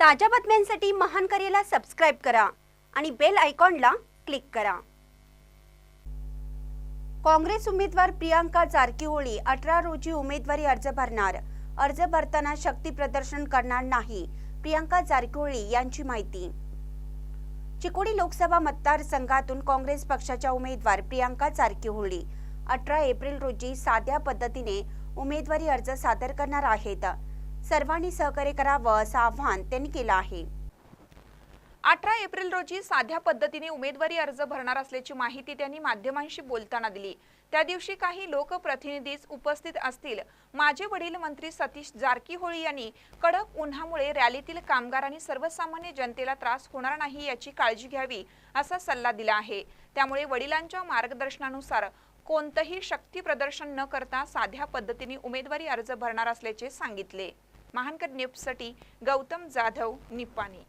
ताज्या बातम्यांसाठी महान करेला सबस्क्राईब करा आणि बेल आयकॉनला क्लिक करा. काँग्रेस उमेदवार प्रियांका जारकीहोळी अठरा रोजी उमेदवारी अर्ज भरणार. अर्ज भरताना शक्ती प्रदर्शन करणार नाही प्रियांका जारकीहोळी यांची माहिती. चिकोडी लोकसभा मतदारसंघातून काँग्रेस पक्षाच्या उमेदवार प्रियांका जारकीहोळी अठरा एप्रिल रोजी साध्या पद्धतीने उमेदवारी अर्ज सादर करणार आहेत. सर्वांनी सहकार्य करावं असं आवाहन त्यांनी केलं आहे. अठरा एप्रिल रोजी साध्या पद्धतीने उमेदवारी अर्ज भरणार असल्याची माहिती त्यांनी माध्यमांशी बोलताना दिली. त्या दिवशी काही लोकप्रतिनिधीच उपस्थित असतील. माझे वडील मंत्री सतीश जारकीहोळी यांनी कडक उन्हामुळे रॅलीतील कामगार आणि सर्वसामान्य जनतेला त्रास होणार नाही याची काळजी घ्यावी असा सल्ला दिला आहे. त्यामुळे वडिलांच्या मार्गदर्शनानुसार कोणतंही शक्ती प्रदर्शन न करता साध्या पद्धतीने उमेदवारी अर्ज भरणार असल्याचे सांगितले. महानकर न्यूजसाठी गौतम जाधव निपाणी